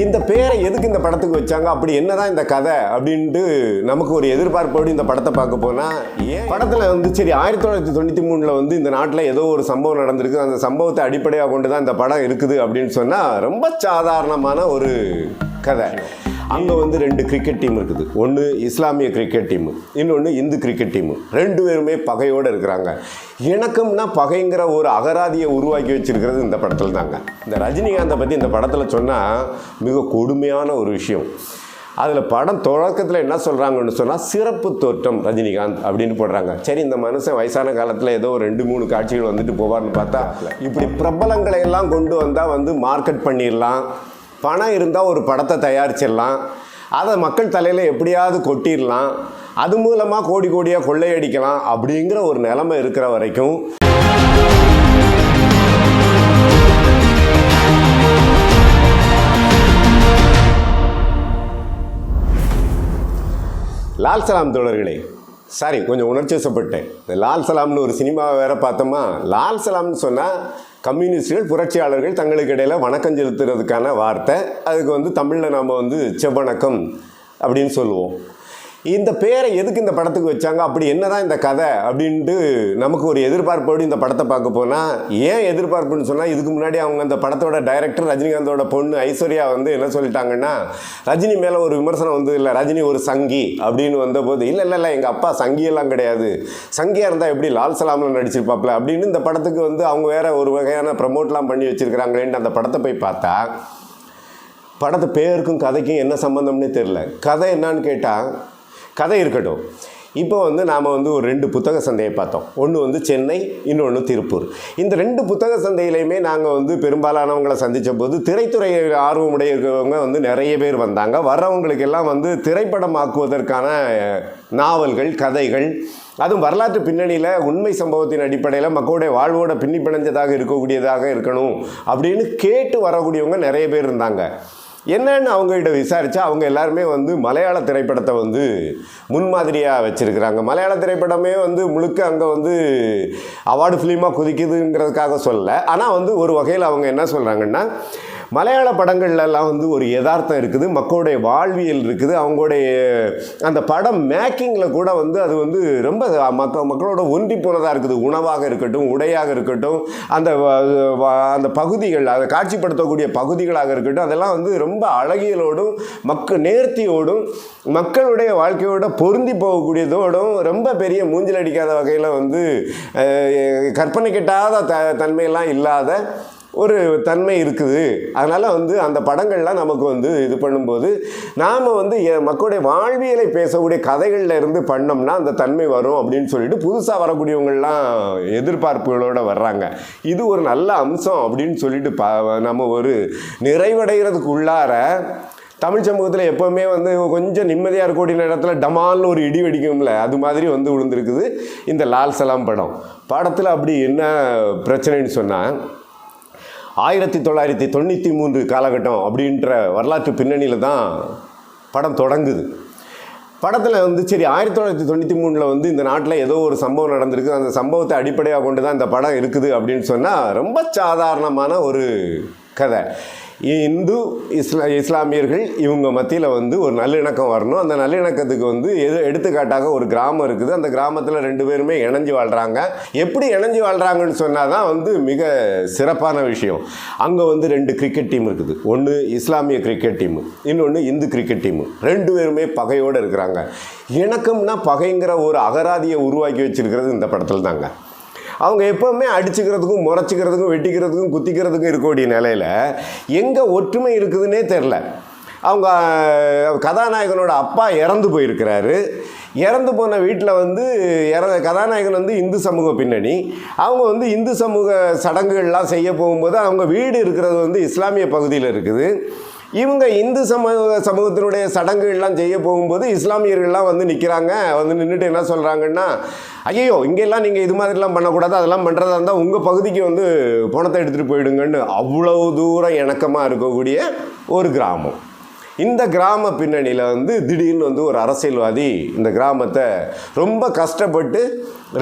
இந்த பேரை எதுக்கு இந்த படத்துக்கு வச்சாங்க? அப்படி என்னதான் இந்த கதை அப்படின்ட்டு நமக்கு ஒரு எதிர்பார்ப்போடு இந்த படத்தை பார்க்க போனால் ஏன்? படத்தில் வந்து சரி ஆயிரத்தி தொள்ளாயிரத்தி தொண்ணூற்றி மூணில் வந்து இந்த நாட்டில் ஏதோ ஒரு சம்பவம் நடந்திருக்கு. அந்த சம்பவத்தை அடிப்படையாக கொண்டு தான் இந்த படம் இருக்குது அப்படின்னு சொன்னால் ரொம்ப சாதாரணமான ஒரு கதை. அங்கே வந்து ரெண்டு கிரிக்கெட் டீம் இருக்குது. ஒன்று இஸ்லாமிய கிரிக்கெட் டீம் இன்னொன்று இந்து கிரிக்கெட் டீமு ரெண்டு பேருமே பகையோடு இருக்கிறாங்க. எனக்கும்னா பகைங்கிற ஒரு அகராதியை உருவாக்கி வச்சிருக்கிறது இந்த படத்தில் தாங்க. இந்த ரஜினிகாந்தை பற்றி இந்த படத்தில் சொன்னால் மிக கொடுமையான ஒரு விஷயம். அதில் படம் தொடக்கத்தில் என்ன சொல்கிறாங்கன்னு சொன்னால் சிறப்பு தோற்றம் ரஜினிகாந்த் அப்படின்னு போடுறாங்க. சரி இந்த மனுஷன் வயசான காலத்தில் ஏதோ ஒரு ரெண்டு மூணு காட்சிகள் வந்துட்டு போவார்னு பார்த்தா இப்படி பிரபலங்களை எல்லாம் கொண்டு வந்தால் வந்து மார்க்கெட் பண்ணிடலாம். பணம் இருந்தால் ஒரு படத்தை தயாரிச்சிடலாம். அதை மக்கள் தலையில் எப்படியாவது கொட்டிடலாம். அது மூலமாக கோடி கோடியாக கொள்ளையடிக்கலாம் அப்படிங்கிற ஒரு நிலைமை இருக்கிற வரைக்கும் லால் சலாம் தோழர்களே சாரி கொஞ்சம் உணர்ச்சி வசப்பட்டேன். இந்த லால் சலாம்னு ஒரு சினிமாவை வேற பார்த்தோமா? லால் சலாம்னு சொன்னால் கம்யூனிஸ்டுகள் புரட்சியாளர்கள் தங்களுக்கு இடையில் வணக்கம் செலுத்துறதுக்கான வார்த்தை. அதுக்கு வந்து தமிழில் நாம் வந்து செவ்வணக்கம் அப்படின்னு சொல்லுவோம். இந்த பேரை எதுக்கு இந்த படத்துக்கு வச்சாங்க? அப்படி என்னதான் இந்த கதை அப்படின்ட்டு நமக்கு ஒரு எதிர்பார்ப்போடு இந்த படத்தை பார்க்க போனால் ஏன் எதிர்பார்ப்புன்னு சொன்னால் இதுக்கு முன்னாடி அவங்க அந்த படத்தோட டைரக்டர் ரஜினிகாந்தோட பொண்ணு ஐஸ்வர்யா வந்து என்ன சொல்லிட்டாங்கன்னா ரஜினி மேலே ஒரு விமர்சனம் வந்து இல்லை ரஜினி ஒரு சங்கி அப்படின்னு வந்தபோது இல்லை இல்லை இல்லை எங்கள் அப்பா சங்கியெல்லாம் கிடையாது. சங்கியாக இருந்தால் எப்படி லால் சலாமில் நடிச்சிருப்பாப்ல? அப்படின்னு இந்த படத்துக்கு வந்து அவங்க வேற ஒரு வகையான ப்ரமோட்லாம் பண்ணி வச்சுருக்கிறாங்களேன்னு அந்த படத்தை போய் பார்த்தா படத்து பேருக்கும் கதைக்கும் என்ன சம்மந்தம்னே தெரில கதை என்னான்னு கேட்டால் கதை இருக்கட்டும். இப்போ வந்து நாம் வந்து ஒரு ரெண்டு புத்தக சந்தையை பார்த்தோம். ஒன்று வந்து சென்னை இன்னொன்று திருப்பூர். இந்த ரெண்டு புத்தக சந்தையிலையுமே நாங்கள் வந்து பெரும்பாலானவங்களை சந்தித்த போது திரைத்துறை ஆர்வமுடைய இருக்கிறவங்க வந்து நிறைய பேர் வந்தாங்க. வர்றவங்களுக்கெல்லாம் வந்து திரைப்படமாக்குவதற்கான நாவல்கள் கதைகள் அதுவும் வரலாற்று பின்னணியில் உண்மை சம்பவத்தின் அடிப்படையில் மக்களுடைய வாழ்வோட பின்னி பிணைஞ்சதாக இருக்கக்கூடியதாக இருக்கணும் அப்படின்னு கேட்டு வரக்கூடியவங்க நிறைய பேர் இருந்தாங்க. என்னன்னு அவங்ககிட்ட விசாரித்தா அவங்க எல்லாருமே வந்து மலையாள திரைப்படத்தை வந்து முன்மாதிரியாக வச்சுருக்கிறாங்க. மலையாள திரைப்படமே வந்து முழுக்க அங்கே வந்து அவார்டு ஃபிலிமாக குதிக்குதுங்கிறதுக்காக சொல்லலை. ஆனால் வந்து ஒரு வகையில் அவங்க என்ன சொல்கிறாங்கன்னா மலையாள படங்கள்லாம் வந்து ஒரு யதார்த்தம் இருக்குது. மக்களுடைய வாழ்வியல் இருக்குது. அவங்களுடைய அந்த படம் மேக்கிங்கில் கூட வந்து அது வந்து ரொம்ப மக்க மக்களோட ஒன்றி போனதாக இருக்குது. உணவாக இருக்கட்டும் உடையாக இருக்கட்டும் அந்த அந்த பகுதிகள் அதை காட்சிப்படுத்தக்கூடிய பகுதிகளாக இருக்கட்டும் அதெல்லாம் வந்து ரொம்ப அழகியலோடும் மக்க நேர்த்தியோடும் மக்களுடைய வாழ்க்கையோட பொருந்தி போகக்கூடியதோடும் ரொம்ப பெரிய மூஞ்சில் அடிக்காத வகையில் வந்து கற்பனை கெட்டாத த தன்மையெல்லாம் இல்லாத ஒரு தன்மை இருக்குது. அதனால் வந்து அந்த படங்கள்லாம் நமக்கு வந்து இது பண்ணும்போது நாம் வந்து எ- மக்களுடைய வாழ்வியலை பேசக்கூடிய கதைகளில் இருந்து பண்ணோம்னா அந்த தன்மை வரும் அப்படின்னு சொல்லிட்டு புதுசாக வரக்கூடியவங்கள்லாம் எதிர்பார்ப்புகளோடு வர்றாங்க. இது ஒரு நல்ல அம்சம் அப்படின்னு சொல்லிட்டு பா நம்ம ஒரு நிறைவடைகிறதுக்கு உள்ளார தமிழ் சமூகத்தில் எப்போவுமே வந்து கொஞ்சம் நிம்மதியாக இருக்கக்கூடிய இடத்துல டமால்னு ஒரு இடி வெடிக்கும்ல அது மாதிரி வந்து விழுந்திருக்குது இந்த லால் சலாம் படம். படத்தில் அப்படி என்ன பிரச்சனைன்னு சொன்னால் ஆயிரத்தி தொள்ளாயிரத்தி தொண்ணூற்றி மூன்று காலகட்டம் அப்படின்ற வரலாற்று பின்னணியில் தான் படம் தொடங்குது. படத்தில் வந்து சரி ஆயிரத்தி தொள்ளாயிரத்தி தொண்ணூற்றி மூணில் வந்து இந்த நாட்டில் ஏதோ ஒரு சம்பவம் நடந்திருக்கு. அந்த சம்பவத்தை அடிப்படையாக கொண்டு தான் இந்த படம் இருக்குது அப்படின்னு சொன்னால் ரொம்ப சாதாரணமான ஒரு கதை. இந்து இஸ்லா இஸ்லாமியர்கள் இவங்க மத்தியில் வந்து ஒரு நல்லிணக்கம் வரணும். அந்த நல்லிணக்கத்துக்கு வந்து எது எடுத்துக்காட்டாக ஒரு கிராமம் இருக்குது. அந்த கிராமத்தில் ரெண்டு பேருமே இணைஞ்சு வாழ்கிறாங்க எப்படி இணைஞ்சு வாழ்கிறாங்கன்னு சொன்னால் தான் வந்து மிக சிறப்பான விஷயம். அங்கே வந்து ரெண்டு கிரிக்கெட் டீம் இருக்குது. ஒன்று இஸ்லாமிய கிரிக்கெட் டீமு இன்னொன்று இந்து கிரிக்கெட் டீமு ரெண்டு பேருமே பகையோடு இருக்கிறாங்க. இணக்கம்னா பகைங்கிற ஒரு அகராதியை உருவாக்கி வச்சிருக்கிறது இந்த படத்தில் தாங்க அவங்க எப்போவுமே அடிச்சுக்கிறதுக்கும் முறைச்சிக்கிறதுக்கும் வெட்டிக்கிறதுக்கும் குத்திக்கிறதுக்கும் இருக்கக்கூடிய நிலையில் எங்கே ஒற்றுமை இருக்குதுன்னே தெரில அவங்க கதாநாயகனோட அப்பா இறந்து போயிருக்கிறாரு. இறந்து போன வீட்டில் வந்து இற கதாநாயகன் வந்து இந்து சமூக பின்னணி. அவங்க வந்து இந்து சமூக சடங்குகள்லாம் செய்ய போகும்போது அவங்க வீடு இருக்கிறது வந்து இஸ்லாமிய பகுதியில் இருக்குது. இவங்க இந்து சமூக சமூகத்தினுடைய சடங்குகள்லாம் செய்ய போகும்போது இஸ்லாமியர்கள்லாம் வந்து நிற்கிறாங்க வந்து நின்றுட்டு என்ன சொல்கிறாங்கன்னா ஐயோ இங்கெல்லாம் நீங்கள் இது மாதிரிலாம் பண்ணக்கூடாது. அதெல்லாம் பண்ணுறதா இருந்தால் உங்கள் பகுதிக்கு வந்து பணத்தை எடுத்துகிட்டு போயிடுங்கன்னு அவ்வளவு தூரம் இணக்கமாக இருக்கக்கூடிய ஒரு கிராமம். இந்த கிராம பின்னணியில் வந்து திடீர்னு வந்து ஒரு அரசியல்வாதி இந்த கிராமத்தை ரொம்ப கஷ்டப்பட்டு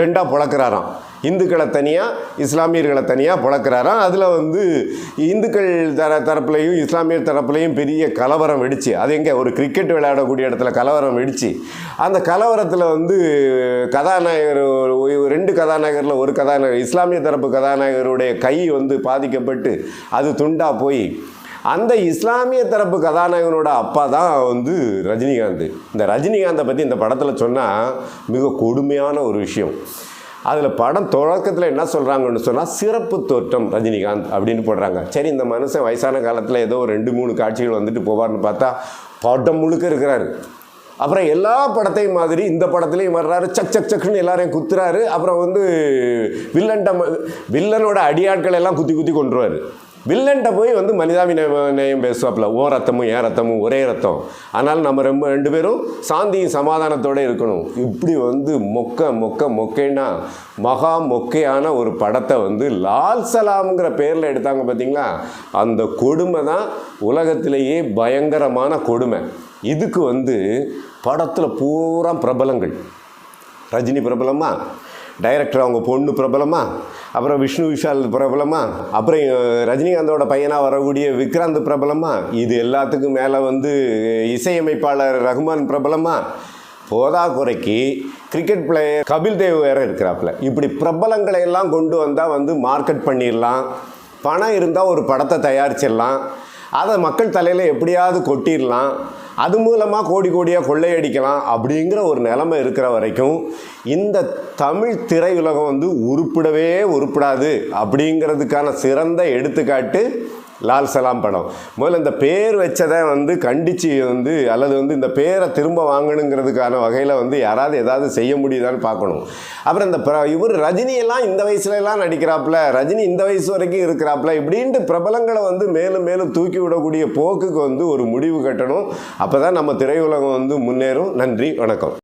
ரெண்டாக பிளக்கிறாராம் இந்துக்களை தனியாக இஸ்லாமியர்களை தனியாக புழக்கிறாராம் அதில் வந்து இந்துக்கள் தர தரப்புலையும் இஸ்லாமியர் தரப்புலையும் பெரிய கலவரம் வெடிச்சு அது எங்கே ஒரு கிரிக்கெட் விளையாடக்கூடிய இடத்துல கலவரம் வெடிச்சு அந்த கலவரத்தில் வந்து கதாநாயகர் ஒரு- ஒரு ரெண்டு கதாநாயகரில் ஒரு கதாநாயகர் இஸ்லாமிய தரப்பு கதாநாயகருடைய கை வந்து பாதிக்கப்பட்டு அது துண்டாக போய் அந்த இஸ்லாமிய தரப்பு கதாநாயகனோட அப்பா தான் வந்து ரஜினிகாந்த். இந்த ரஜினிகாந்தை பற்றி இந்த படத்தில் சொன்னால் மிக கொடுமையான ஒரு விஷயம். அதில் படம் தொடக்கத்தில் என்ன சொல்கிறாங்கன்னு சொன்னால் சிறப்பு தோற்றம் ரஜினிகாந்த் அப்படின்னு போடுறாங்க. சரி இந்த மனுஷன் வயசான காலத்தில் ஏதோ ஒரு ரெண்டு மூணு காட்சிகள் வந்துட்டு போவார்னு பார்த்தா படம் முழுக்க இருக்கிறாரு. அப்புறம் எல்லா படத்தையும் மாதிரி இந்த படத்துலையும் வர்றாரு சக் சக் சக்குன்னு எல்லாரையும் குத்துறாரு. அப்புறம் வந்து வில்லன்ட்ட வில்லனோட அடியாட்கள் எல்லாம் குத்தி குத்தி கொண்டுருவார் வில்லன்ட்ட போய் வந்து மனிதாபிநயம் பேசுவாப்புல. ஓ ரத்தமும் ஏன் ரத்தமும் ஒரே ரத்தம். ஆனால் நம்ம ரொம்ப ரெண்டு பேரும் சாந்தியும் சமாதானத்தோடு இருக்கணும். இப்படி வந்து மொக்க மொக்க மொக்கைன்னா மகா மொக்கையான ஒரு படத்தை வந்து லால் சலாம்ங்கிற பேரில் எடுத்தாங்க பார்த்தீங்களா அந்த கொடுமை தான் உலகத்திலேயே பயங்கரமான கொடுமை. இதுக்கு வந்து படத்தில் பூரா பிரபலங்கள். ரஜினி பிரபலமா? டைரக்டர் அவங்க பொண்ணு பிரபலமா? அப்புறம் விஷ்ணு விஷால் பிரபலமா? அப்புறம் ரஜினிகாந்தோட பையனாக வரக்கூடிய விக்ராந்த் பிரபலமா? இது எல்லாத்துக்கும் மேலே வந்து இசையமைப்பாளர் ரகுமான் பிரபலமா? போதா குறைக்கு கிரிக்கெட் பிளேயர் கபில் தேவ் வேற இருக்கிறாப்புல. இப்படி பிரபலங்களை எல்லாம் கொண்டு வந்தால் வந்து மார்க்கெட் பண்ணிடலாம். பணம் இருந்தால் ஒரு படத்தை தயாரிச்சிடலாம். அதை மக்கள் தலையில் எப்படியாவது கொட்டிடலாம். அது மூலமாக கோடி கோடியாக கொள்ளையடிக்கலாம் அப்படிங்கிற ஒரு நிலைமை இருக்கிற வரைக்கும் இந்த தமிழ் திரையுலகம் வந்து உருப்பிடவே உருப்பிடாது அப்படிங்கிறதுக்கான சிறந்த எடுத்துக்காட்டு லால் சலாம் படம். முதல்ல இந்த பேர் வச்சதை வந்து கண்டித்து வந்து அல்லது வந்து இந்த பேரை திரும்ப வாங்கணுங்கிறதுக்கான வகையில் வந்து யாராவது ஏதாவது செய்ய முடியுதான்னு பார்க்கணும். அப்புறம் இந்த பிர இவர் ரஜினியெல்லாம் இந்த வயசுலலாம் நடிக்கிறாப்புல ரஜினி இந்த வயசு வரைக்கும் இருக்கிறாப்புல இப்படின்ட்டு பிரபலங்களை வந்து மேலும் மேலும் தூக்கி விடக்கூடிய போக்குக்கு வந்து ஒரு முடிவு கட்டணும். அப்போ தான் நம்ம திரையுலகம் வந்து முன்னேறும். நன்றி வணக்கம்.